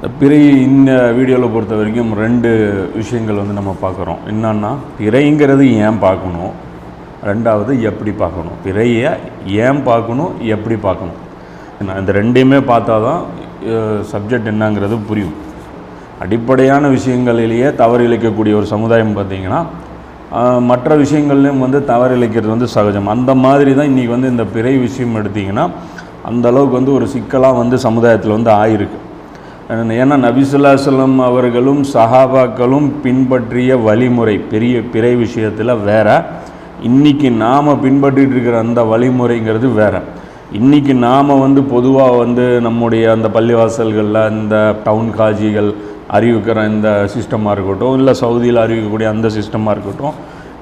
இந்த பிறை இந்த வீடியோவில் பொறுத்த வரைக்கும் ரெண்டு விஷயங்கள் வந்து நம்ம பார்க்குறோம். என்னன்னா பிறைங்கிறது ஏன் பார்க்கணும்? ரெண்டாவது எப்படி பார்க்கணும்? பிறையை ஏன் பார்க்கணும்? எப்படி பார்க்கணும்? என்ன, இந்த ரெண்டையுமே பார்த்தா தான் சப்ஜெக்ட் என்னங்கிறது புரியும். அடிப்படையான விஷயங்களிலேயே தவறு இழைக்கக்கூடிய ஒரு சமுதாயம் பார்த்திங்கன்னா மற்ற விஷயங்கள்லையும் வந்து தவறு இழைக்கிறது வந்து சகஜம். அந்த மாதிரி தான் இன்றைக்கி வந்து இந்த பிறை விஷயம் எடுத்திங்கன்னா அந்த அளவுக்கு வந்து ஒரு சிக்கலாக வந்து சமுதாயத்தில் வந்து ஆயிருக்கு. ஏன்னா நபிசுல்லாசலம் அவர்களும் சஹாபாக்களும் பின்பற்றிய வழிமுறை பெரிய பிறை விஷயத்தில் வேற. இன்றைக்கி நாம் பின்பற்றிட்டு இருக்கிற அந்த வழிமுறைங்கிறது வேறு. இன்றைக்கி நாம் வந்து பொதுவாக வந்து நம்முடைய அந்த பள்ளிவாசல்களில் இந்த டவுன் காஜிகள் அறிவிக்கிற இந்த சிஸ்டமாக இருக்கட்டும் இல்லை சவுதியில் அறிவிக்கக்கூடிய அந்த சிஸ்டமாக இருக்கட்டும்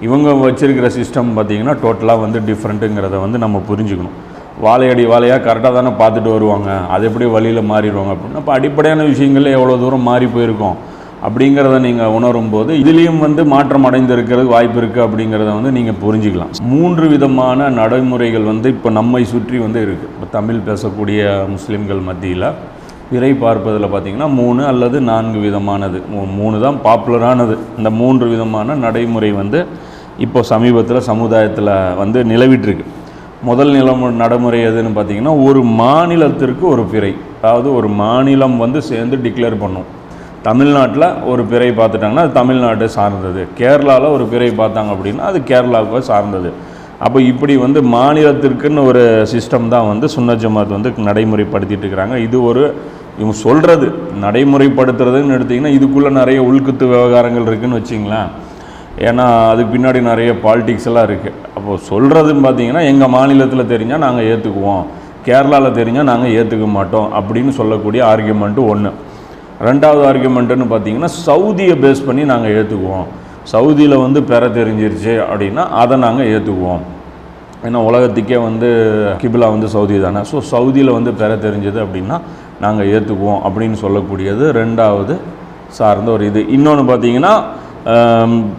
இவங்க வச்சுருக்கிற சிஸ்டம் பார்த்திங்கன்னா டோட்டலாக வந்து டிஃப்ரெண்ட்டுங்கிறத வந்து நம்ம புரிஞ்சுக்கணும். வாழையடி வாழையாக கரெக்டாக தானே பார்த்துட்டு வருவாங்க. அது எப்படி வழியில் மாறிடுவாங்க? அப்படின்னா இப்போ அடிப்படையான விஷயங்கள்ல எவ்வளோ தூரம் மாறி போயிருக்கோம்? அப்படிங்கிறத நீங்கள் உணரும் போது இதுலேயும் வந்து மாற்றம் அடைந்திருக்கிறது வாய்ப்பு இருக்குது அப்படிங்கிறத வந்து நீங்கள் புரிஞ்சுக்கலாம். மூன்று விதமான நடைமுறைகள் வந்து இப்போ நம்மை சுற்றி வந்து இருக்குது இப்போ தமிழ் பேசக்கூடிய முஸ்லீம்கள் மத்தியில் விரை பார்ப்பதில் பார்த்திங்கன்னா மூணு அல்லது நான்கு விதமானது. மூணு தான் பாப்புலரானது இந்த மூன்று விதமான நடைமுறை வந்து இப்போ சமீபத்தில் சமுதாயத்தில் வந்து நிலவிட்டுருக்கு முதல் நிலம் நடைமுறை எதுன்னு பார்த்தீங்கன்னா ஒரு மாநிலத்திற்கு ஒரு பிறை. அதாவது ஒரு மாநிலம் வந்து சேர்ந்து டிக்ளேர் பண்ணும். தமிழ்நாட்டில் ஒரு பிறை பார்த்துட்டாங்கன்னா அது தமிழ்நாட்டை சார்ந்தது. கேரளாவில் ஒரு பிறை பார்த்தாங்க அப்படின்னா அது கேரளாவுக்கு சார்ந்தது. அப்போ இப்படி வந்து மாநிலத்திற்குன்னு ஒரு சிஸ்டம் தான் வந்து சுன்ன ஜமாத் வந்து நடைமுறைப்படுத்திட்டு இருக்கிறாங்க. இது ஒரு இவங்க சொல்கிறது நடைமுறைப்படுத்துறதுன்னு எடுத்திங்கன்னா இதுக்குள்ளே நிறைய உள்குத்து விவகாரங்கள் இருக்குதுன்னு வச்சிங்களேன். ஏன்னா அதுக்கு பின்னாடி நிறைய பாலிடிக்ஸ் எல்லாம் இருக்குது இப்போ சொல்கிறதுன்னு பார்த்தீங்கன்னா எங்கள் மாநிலத்தில் தெரிஞ்சால் நாங்கள் ஏற்றுக்குவோம் கேரளாவில் தெரிஞ்சால் நாங்கள் ஏற்றுக்க மாட்டோம் அப்படின்னு சொல்லக்கூடிய ஆர்கியூமெண்ட்டு ஒன்று ரெண்டாவது ஆர்கியூமெண்ட்டுன்னு பார்த்தீங்கன்னா சவுதியை பேஸ் பண்ணி நாங்கள் ஏற்றுக்குவோம் சவுதியில் வந்து பெற தெரிஞ்சிருச்சு அப்படின்னா அதை நாங்கள் ஏற்றுக்குவோம் ஏன்னா உலகத்துக்கே வந்து கிபிலா வந்து சவுதி தானே. ஸோ சவுதியில் வந்து பெற தெரிஞ்சது அப்படின்னா நாங்கள் ஏற்றுக்குவோம் அப்படின்னு சொல்லக்கூடியது ரெண்டாவது சார்ந்த ஒரு இது. இன்னொன்று பார்த்தீங்கன்னா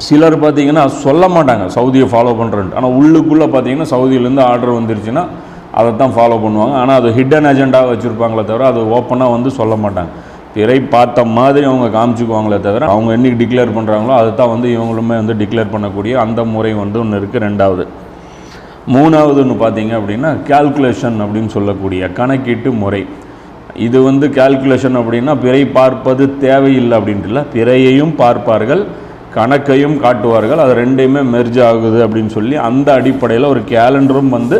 சிலர் பார்த்தீங்கன்னா சொல்ல மாட்டாங்க. சவுதியை ஃபாலோ பண்ணுறேன்ட்டு ஆனால் உள்ளுக்குள்ளே பார்த்தீங்கன்னா சவுதியிலேருந்து ஆர்டர் வந்துருச்சுன்னா அதை தான் ஃபாலோ பண்ணுவாங்க. ஆனால் அது ஹிடன் அஜெண்டாக வச்சுருப்பாங்களே தவிர அது ஓப்பனாக வந்து சொல்ல மாட்டாங்க. திரை பார்த்த மாதிரி அவங்க காமிச்சுக்குவாங்களே தவிர அவங்க என்னைக்கு டிக்ளேர் பண்ணுறாங்களோ அதை தான் வந்து இவங்களுமே வந்து டிக்ளேர் பண்ணக்கூடிய அந்த முறை வந்து ஒன்று இருக்குது ரெண்டாவது. மூணாவதுன்னு பார்த்தீங்க அப்படின்னா கால்குலேஷன் அப்படின்னு சொல்லக்கூடிய கணக்கீட்டு முறை. இது வந்து கால்குலேஷன் அப்படின்னா பிறை பார்ப்பது தேவையில்லை அப்படின்ட்டு இல்லை பிறையையும் பார்ப்பார்கள் கணக்கையும் காட்டுவார்கள். அது ரெண்டையுமே மெர்ஜ் ஆகுது அப்படின்னு சொல்லி அந்த அடிப்படையில் ஒரு கேலண்டரும் வந்து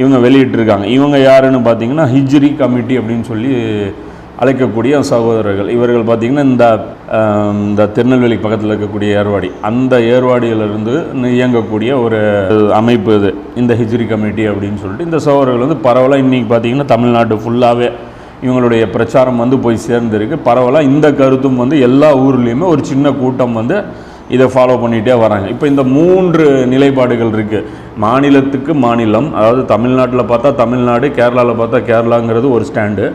இவங்க வெளியிட்டிருக்காங்க. இவங்க யாருன்னு பார்த்தீங்கன்னா ஹிஜ்ரி கமிட்டி அப்படின்னு சொல்லி அழைக்கக்கூடிய சகோதரர்கள். இவர்கள் பார்த்திங்கன்னா இந்த இந்த திருநெல்வேலி பக்கத்தில் இருக்கக்கூடிய ஏர்வாடி. அந்த ஏர்வாடியிலிருந்து இயங்கக்கூடிய ஒரு அமைப்பு இது. இந்த ஹிஜ்ரி கமிட்டி அப்படின்னு சொல்லிட்டு இந்த சகோதரர்கள் வந்து பரவலாக இன்றைக்கி பார்த்திங்கன்னா தமிழ்நாடு ஃபுல்லாகவே இவங்களுடைய பிரச்சாரம் வந்து போய் சேர்ந்துருக்கு. பரவலாக இந்த கருத்தும் வந்து எல்லா ஊர்லேயுமே ஒரு சின்ன கூட்டம் வந்து இதை ஃபாலோ பண்ணிகிட்டே வராங்க. இப்போ இந்த மூன்று நிலைப்பாடுகள் இருக்குது மாநிலத்துக்கு மாநிலம் அதாவது தமிழ்நாட்டில் பார்த்தா தமிழ்நாடு கேரளாவில் பார்த்தா கேரளாங்கிறது ஒரு ஸ்டாண்டு.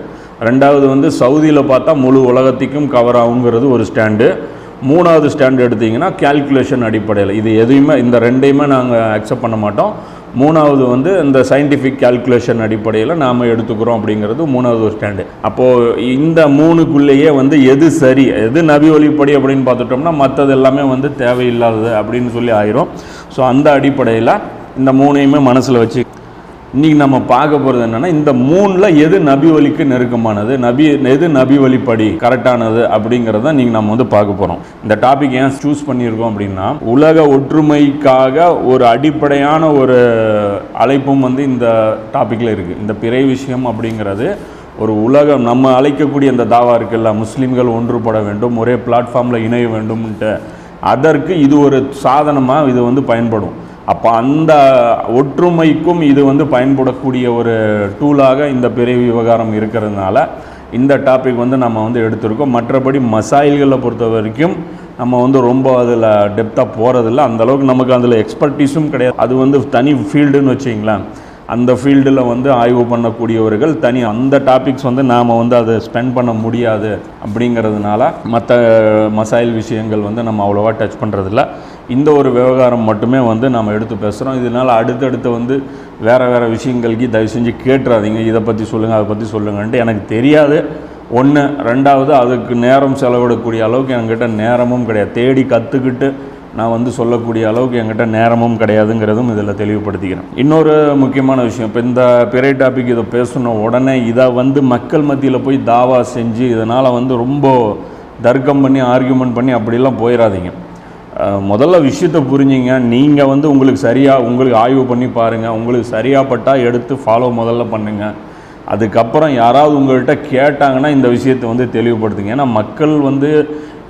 ரெண்டாவது வந்து சவுதியில் பார்த்தா முழு உலகத்துக்கும் கவர் ஆகுங்கிறது ஒரு ஸ்டாண்டு. மூணாவது ஸ்டாண்டு எடுத்திங்கன்னா கால்குலேஷன் அடிப்படையில். இது எதையுமே இந்த ரெண்டையுமே நாங்கள் அக்செப்ட் பண்ண மாட்டோம். மூணாவது வந்து இந்த சயின்டிஃபிக் கால்குலேஷன் அடிப்படையில் நாம் எடுத்துக்கிறோம் அப்படிங்கிறது மூணாவது ஒரு ஸ்டாண்டு அப்போது இந்த மூணுக்குள்ளேயே வந்து எது சரி எது நபி ஒளிப்படி அப்படின்னு பார்த்துட்டோம்னா மற்றது எல்லாமே வந்து தேவையில்லாதது அப்படின்னு சொல்லி ஆயிரும். ஸோ அந்த அடிப்படையில் இந்த மூணையுமே மனசில் வச்சு இன்றைக்கி நம்ம பார்க்க போகிறது என்னென்னா இந்த மூணில் எது நபி வழிக்கு நெருக்கமானது நபி எது நபி வழிப்படி கரெக்டானது அப்படிங்கிறத நீங்கள் நம்ம வந்து பார்க்க போகிறோம் இந்த டாபிக் ஏன் சூஸ் பண்ணியிருக்கோம் அப்படின்னா உலக ஒற்றுமைக்காக ஒரு அடிப்படையான ஒரு அழைப்பும் வந்து இந்த டாப்பிக்கில் இருக்குது இந்த பிறை விஷயம் அப்படிங்கிறது ஒரு உலகம் நம்ம அழைக்கக்கூடிய அந்த தாவா இருக்குல்ல முஸ்லீம்கள் ஒன்றுபட வேண்டும் ஒரே பிளாட்ஃபார்மில் இணைய வேண்டும்ன்ட்டு. அதற்கு இது ஒரு சாதனமாக இது வந்து பயன்படும். அப்போ அந்த ஒற்றுமைக்கும் இது வந்து பயன்படக்கூடிய ஒரு டூலாக இந்த பெரிய விவகாரம் இருக்கிறதுனால இந்த டாபிக் வந்து நம்ம வந்து எடுத்திருக்கோம். மற்றபடி மசாயில்களை பொறுத்த வரைக்கும் நம்ம வந்து ரொம்ப அதில் டெப்த்தாக போகிறதில்ல அந்தளவுக்கு நமக்கு அதில் எக்ஸ்பர்டீஸும் கிடையாது. அது வந்து தனி ஃபீல்டுன்னு வச்சிங்களேன் அந்த ஃபீல்டில் வந்து ஆய்வு பண்ணக்கூடியவர்கள் தனி அந்த டாபிக்ஸ் வந்து நாம் வந்து அதை ஸ்பெண்ட் பண்ண முடியாது அப்படிங்கிறதுனால மற்ற மசாயில் விஷயங்கள் வந்து நம்ம அவ்வளோவா டச் பண்ணுறதில்ல இந்த ஒரு விவகாரம் மட்டுமே வந்து நம்ம எடுத்து பேசுகிறோம் இதனால் அடுத்தடுத்து வந்து வேறு வேறு விஷயங்களுக்கு தயவு செஞ்சு கேட்டுறாதீங்க. இதை பற்றி சொல்லுங்கள் அதை பற்றி சொல்லுங்கன்ட்டு எனக்கு தெரியாது. ஒன்று ரெண்டாவது அதுக்கு நேரம் செலவிடக்கூடிய அளவுக்கு என்கிட்ட நேரமும் கிடையாது. தேடி கற்றுக்கிட்டு நான் வந்து சொல்லக்கூடிய அளவுக்கு என்கிட்ட நேரமும் கிடையாதுங்கிறதும் இதில் தெளிவுபடுத்திக்கிறேன். இன்னொரு முக்கியமான விஷயம் இப்போ இந்த பிறை டாபிக் இதை பேசின உடனே இதை வந்து மக்கள் மத்தியில் போய் தாவா செஞ்சு இதனால் வந்து ரொம்ப தர்க்கம் பண்ணி ஆர்கியூமெண்ட் பண்ணி அப்படிலாம் போயிடாதீங்க முதல்ல விஷயத்தை புரிஞ்சிங்க. நீங்கள் வந்து உங்களுக்கு சரியாக உங்களுக்கு ஆய்வு பண்ணி பாருங்கள் உங்களுக்கு சரியாகப்பட்டால் எடுத்து ஃபாலோ முதல்ல பண்ணுங்கள் அதுக்கப்புறம் யாராவது உங்கள்கிட்ட கேட்டாங்கன்னா இந்த விஷயத்தை வந்து தெளிவுபடுத்துங்க. ஏன்னா மக்கள் வந்து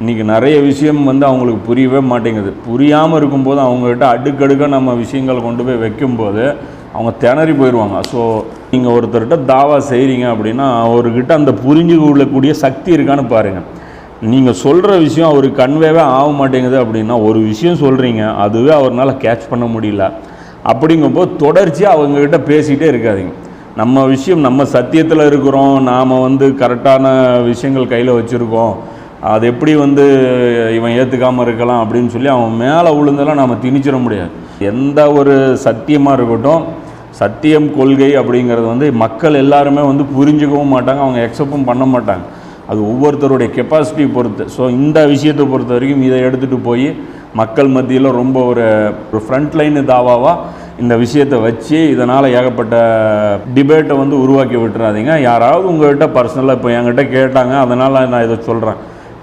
இன்றைக்கி நிறைய விஷயம் வந்து அவங்களுக்கு புரியவே மாட்டேங்குது. புரியாமல் இருக்கும்போது அவங்கக்கிட்ட அடுக்கடுக்காக நம்ம விஷயங்கள் கொண்டு போய் வைக்கும்போது அவங்க திணறி போயிடுவாங்க ஸோ நீங்கள் ஒருத்தர்கிட்ட தாவா செய்கிறீங்க அப்படின்னா அவர்கிட்ட அந்த புரிஞ்சு கொள்ளக்கூடிய சக்தி இருக்கான்னு பாருங்கள் நீங்கள் சொல்கிற விஷயம் அவருக்கு கன்வேவே ஆக மாட்டேங்குது அப்படின்னா ஒரு விஷயம் சொல்கிறீங்க அதுவே அவரால் கேட்ச் பண்ண முடியல. அப்படிங்கும்போது தொடர்ச்சியாக அவங்கக்கிட்ட பேசிகிட்டே இருக்காதீங்க. நம்ம விஷயம் நம்ம சத்தியத்தில் இருக்கிறோம் நாம் வந்து கரெக்டான விஷயங்கள் கையில் வச்சுருக்கோம். அது எப்படி வந்து இவன் ஏற்றுக்காமல் இருக்கலாம் அப்படின்னு சொல்லி அவன் மேலே விழுந்தெல்லாம் நாம் திணிச்சிட முடியாது. எந்த ஒரு சத்தியமாக இருக்கட்டும் சத்தியம் கொள்கை அப்படிங்கிறது வந்து மக்கள் எல்லாருமே வந்து புரிஞ்சுக்கவும் மாட்டாங்க அவங்க எக்ஸப்டும் பண்ண மாட்டாங்க. அது ஒவ்வொருத்தருடைய கெப்பாசிட்டி பொறுத்து. ஸோ இந்த விஷயத்தை பொறுத்த வரைக்கும் இதை எடுத்துகிட்டு போய் மக்கள் மத்தியில் ரொம்ப ஒரு ஒரு ஃப்ரண்ட் லைன் தாவாவாக இந்த விஷயத்தை வச்சு இதனால் ஏகப்பட்ட டிபேட்டை வந்து உருவாக்கி விட்டுறாதீங்க. யாராவது உங்கள்கிட்ட பர்சனலாக இப்போ என்கிட்ட கேட்டாங்க அதனால் நான் இதை சொல்கிறேன்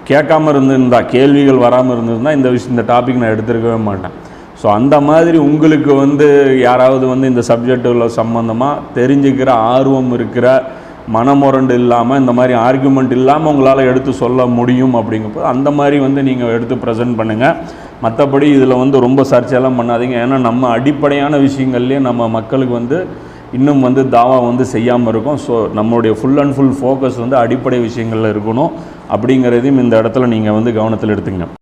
கேட்காம இருந்திருந்தா கேள்விகள் வராமல் இருந்திருந்தால் இந்த விஷயம் இந்த டாபிக் நான் எடுத்திருக்கவே மாட்டேன். ஸோ அந்த மாதிரி உங்களுக்கு வந்து யாராவது வந்து இந்த சப்ஜெக்டுல சம்மந்தமாக தெரிஞ்சுக்கிற ஆர்வம் இருக்கிற மனமுரண்டு இல்லாமல் இந்த மாதிரி ஆர்குமெண்ட் இல்லாமல் உங்களால் எடுத்து சொல்ல முடியும் அப்படிங்கப்போ அந்த மாதிரி வந்து நீங்கள் எடுத்து ப்ரெசென்ட் பண்ணுங்கள் மற்றபடி இதில் வந்து ரொம்ப சர்ச்சையெல்லாம் பண்ணாதீங்க. ஏன்னா நம்ம அடிப்படையான விஷயங்கள்லேயே நம்ம மக்களுக்கு வந்து இன்னும் வந்து தாவா வந்து செய்யாமல் இருக்கும். ஸோ நம்மளுடைய ஃபுல் அண்ட் ஃபுல் ஃபோக்கஸ் வந்து அடிப்படை விஷயங்களில் இருக்கணும். அப்படிங்கிறதையும் இந்த இடத்துல நீங்கள் வந்து கவனத்தில் எடுத்துங்க